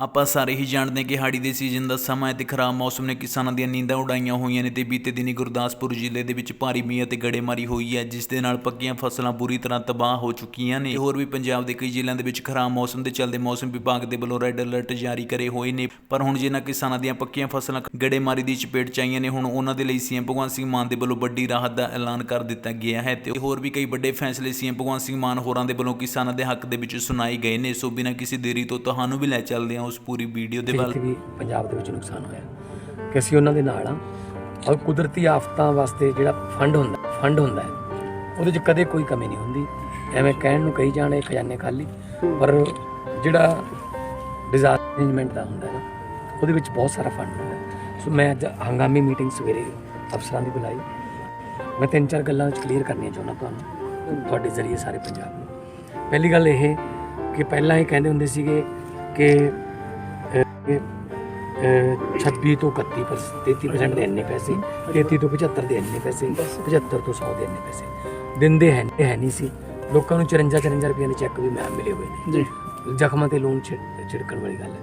ਆਪਾਂ ਸਾਰੇ ਹੀ ਜਾਣਦੇ ਹਾਂ ਕਿ ਹਾੜੀ ਦੇ ਸੀਜ਼ਨ ਦਾ ਸਮਾਂ ਹੈ ਤੇ ਖਰਾਬ ਮੌਸਮ ਨੇ ਕਿਸਾਨਾਂ ਦੀਆਂ ਨੀਂਦਾਂ ਉਡਾਈਆਂ ਹੋਈਆਂ ਨੇ ਤੇ ਬੀਤੇ ਦਿਨੀ ਗੁਰਦਾਸਪੁਰ ਜ਼ਿਲ੍ਹੇ ਦੇ ਵਿੱਚ ਭਾਰੀ ਮੀਂਹ ਅਤੇ ਗੜੇਮਾਰੀ ਹੋਈ ਹੈ, ਜਿਸ ਦੇ ਨਾਲ ਪੱਕੀਆਂ ਫਸਲਾਂ ਬੁਰੀ ਤਰ੍ਹਾਂ ਤਬਾਹ ਹੋ ਚੁੱਕੀਆਂ ਨੇ। ਹੋਰ ਵੀ ਪੰਜਾਬ ਦੇ ਕਈ ਜ਼ਿਲ੍ਹਿਆਂ ਦੇ ਵਿੱਚ ਖਰਾਬ ਮੌਸਮ ਦੇ ਚੱਲਦੇ ਮੌਸਮ ਵਿਭਾਗ ਦੇ ਵੱਲੋਂ ਰੈੱਡ ਅਲਰਟ ਜਾਰੀ ਕਰੇ ਹੋਏ ਨੇ। ਪਰ ਹੁਣ ਜਿਨ੍ਹਾਂ ਕਿਸਾਨਾਂ ਦੀਆਂ ਪੱਕੀਆਂ ਫਸਲਾਂ ਗੜੇਮਾਰੀ ਦੀ ਚਪੇਟ ਚ ਆਈਆਂ ਨੇ, ਹੁਣ ਉਹਨਾਂ ਦੇ ਲਈ ਸੀਐਮ ਭਗਵੰਤ ਸਿੰਘ ਮਾਨ ਦੇ ਵੱਲੋਂ ਵੱਡੀ ਰਾਹਤ ਦਾ ਐਲਾਨ ਕਰ ਦਿੱਤਾ ਗਿਆ ਹੈ ਤੇ ਹੋਰ ਵੀ ਕਈ ਵੱਡੇ ਫੈਸਲੇ ਸੀਐਮ ਭਗਵੰਤ ਸਿੰਘ ਮਾਨ ਹੋਰਾਂ ਦੇ ਵੱਲੋਂ ਕਿਸਾਨਾਂ ਦੇ ਹੱਕ ਦੇ ਵਿੱਚ ਸੁਣਾਏ ਗਏ ਨੇ। ਸੋ ਬਿਨਾਂ ਕਿਸੇ ਦੇਰੀ ਤੋਂ ਤੁਹਾਨੂੰ ਵੀ ਲੈ ਚੱਲਦੇ ਹਾਂ ਉਸ ਪੂਰੀ ਵੀਡੀਓ ਦੇ ਵੱਲ। ਵੀ ਪੰਜਾਬ ਦੇ ਵਿੱਚ ਨੁਕਸਾਨ ਹੋਇਆ। ਕਿ ਅਸੀਂ ਉਹਨਾਂ ਦੇ ਨਾਲ ਆ ਔਰ ਕੁਦਰਤੀ ਆਫਤਾਂ ਵਾਸਤੇ ਜਿਹੜਾ ਫੰਡ ਹੁੰਦਾ ਫੰਡ ਹੁੰਦਾ ਹੈ ਉਹਦੇ 'ਚ ਕਦੇ ਕੋਈ ਕਮੀ ਨਹੀਂ ਹੁੰਦੀ। ਐਵੇਂ ਕਹਿਣ ਨੂੰ ਕਹੀ ਜਾਣੇ ਖਜ਼ਾਨੇ ਖਾਲੀ। ਪਰ ਜਿਹੜਾ ਡਿਜ਼ਾਸਟਰ ਮੈਨੇਜਮੈਂਟ ਦਾ ਹੁੰਦਾ ਹੈ ਨਾ ਉਹਦੇ ਵਿੱਚ ਬਹੁਤ ਸਾਰਾ ਫੰਡ ਹੁੰਦਾ। ਸੋ ਮੈਂ ਅੱਜ ਹੰਗਾਮੀ ਮੀਟਿੰਗ ਸਵੇਰੇ ਅਫਸਰਾਂ ਦੀ ਬੁਲਾਈ। ਮੈਂ ਤਿੰਨ ਚਾਰ ਗੱਲਾਂ ਵਿੱਚ ਕਲੀਅਰ ਕਰਨੀਆਂ ਚਾਹੁੰਦਾ ਤੁਹਾਨੂੰ ਤੁਹਾਡੇ ਜ਼ਰੀਏ ਸਾਰੇ ਪੰਜਾਬ ਨੂੰ। ਪਹਿਲੀ ਗੱਲ ਇਹ ਕਿ ਪਹਿਲਾਂ ਹੀ ਕਹਿੰਦੇ ਹੁੰਦੇ ਸੀਗੇ ਕਿ ਅਹ, 26 ਤੋਂ 31 ਪਰ 33% ਦੇ ਇੰਨੇ ਪੈਸੇ 33 ਤੋਂ 75 ਦੇ ਇੰਨੇ ਪੈਸੇ 75 ਤੋਂ 100 ਦੇ ਇੰਨੇ ਪੈਸੇ। ਦਿੰਦੇ ਹੈ ਹੈ ਨਹੀਂ ਸੀ। ਲੋਕਾਂ ਨੂੰ 54 54 ਰੁਪਏ ਦੇ ਚੈੱਕ ਵੀ ਮੈਂ ਮਿਲੇ ਹੋਏ ਨੇ। ਜੀ। ਜ਼ਖਮਾਂ ਤੇ ਲੋਨ ਛਿੜ- ਛਿੜਕਣ ਵਾਲੀ ਗੱਲ ਹੈ।